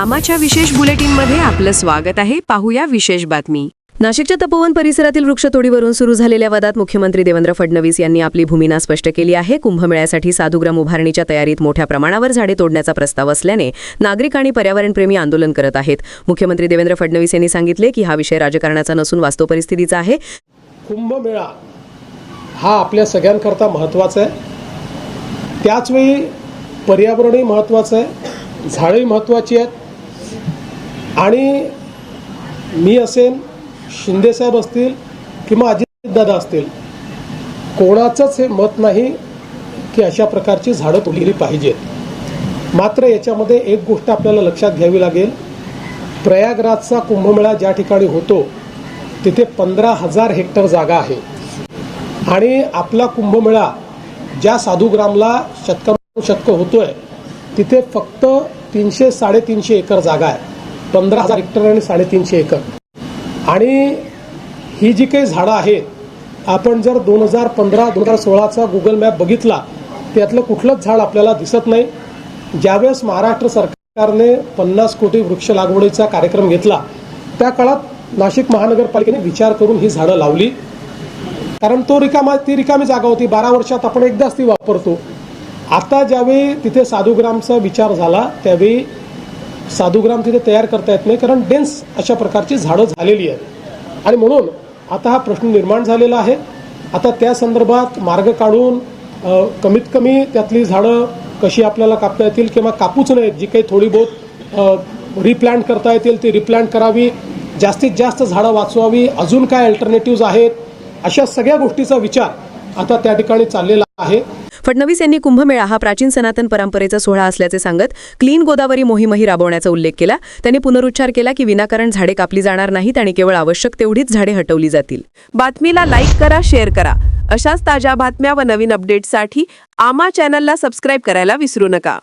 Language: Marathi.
आमाच्या विशेष बुलेटिनमध्ये आपलं स्वागत आहे. पाहूया विशेष बातमी. नाशिकच्या तपोवन परिसरातील वृक्षतोडीवरून सुरू झालेल्या वादात मुख्यमंत्री देवेंद्र फडणवीस यांनी आपली भूमिना स्पष्ट केली आहे. कुंभमेळ्यासाठी साधुग्राम उभारणीच्या तयारीत मोठ्या प्रमाणावर झाडे तोडण्याचा प्रस्ताव असल्याने नागरिक आणि पर्यावरणप्रेमी आंदोलन करत आहेत. मुख्यमंत्री देवेंद्र फडणवीस यांनी सांगितले की हा विषय राजकारणाचा नसून वास्तव परिस्थितीचा आहे. कुंभमेळा हा आपल्या सगळ्यांकरता महत्त्वाचा आहे. त्याचवेळी पर्यावरणही महत्त्वाचं आहे. झाडंही महत्त्वाची आहेत. आणि मी असेल शिंदेसाहेब असतील किंवा अजितदादा असतील कोणाचंच हे मत नाही की अशा प्रकारची झाडं तोडली पाहिजेत. मात्र याच्यामध्ये एक गोष्ट आपल्याला लक्षात घ्यावी लागेल. प्रयागराजचा कुंभमेळा ज्या ठिकाणी होतो तिथे पंधरा हजार हेक्टर जागा आहे. आणि आपला कुंभमेळा ज्या साधुग्रामला शतकानुशतकं होतोय तिथे फक्त तीनशे साडेतीनशे एकर जागा आहे. पंधरा हजार हेक्टर आणि साडेतीनशे एकर. आणि ही जी काही झाडं आहेत आपण जर दोन हजार पंधरा दोन हजार सोळाचा गुगल मॅप बघितला त्यातलं कुठलंच झाड आपल्याला दिसत नाही. ज्यावेळेस महाराष्ट्र सरकारने पन्नास कोटी वृक्ष लागवडीचा कार्यक्रम घेतला त्या काळात नाशिक महानगरपालिकेने विचार करून ही झाडं लावली. कारण तो रिकामा ती रिकामी जागा होती बारा वर्षात आपण एकदाच ती वापरतो. आता ज्यावेळी तिथे साधुग्रामचा विचार झाला त्यावेळी साधुग्राम तिथे तयार करता येत नाही कारण डेन्स अशा प्रकारची झाडं झालेली आहेत. आणि म्हणून आता हा प्रश्न निर्माण झालेला आहे. आता त्या संदर्भात मार्ग काढून कमीत कमी त्यातली झाडं कशी आपल्याला कापता येतील किंवा कापूच नाहीत जी काही थोडी बहुत रिप्लांट करता येतील ती रिप्लांट करावी. जास्तीत जास्त झाडं वाचवावी. अजून काय अल्टरनेटिव्ज आहेत? अशा सगळ्या गोष्टीचा विचार आता त्या ठिकाणी चाललेला आहे. फडणवीस यांनी कुंभमेळा हा प्राचीन सनातन परंपरेचा सोहळा असल्याचे सांगत क्लीन गोदावरी मोहीमही राबवण्याचा उल्लेख केला. त्यांनी पुनरुच्चार केला की विनाकारण झाडे कापली जाणार नाहीत आणि केवळ आवश्यक तेवढीच झाडे हटवली जातील. बातमीला लाईक करा शेअर करा. अशाच ताज्या बातम्या व नवीन अपडेट्ससाठी आमा चॅनलला सबस्क्राईब करायला विसरू नका.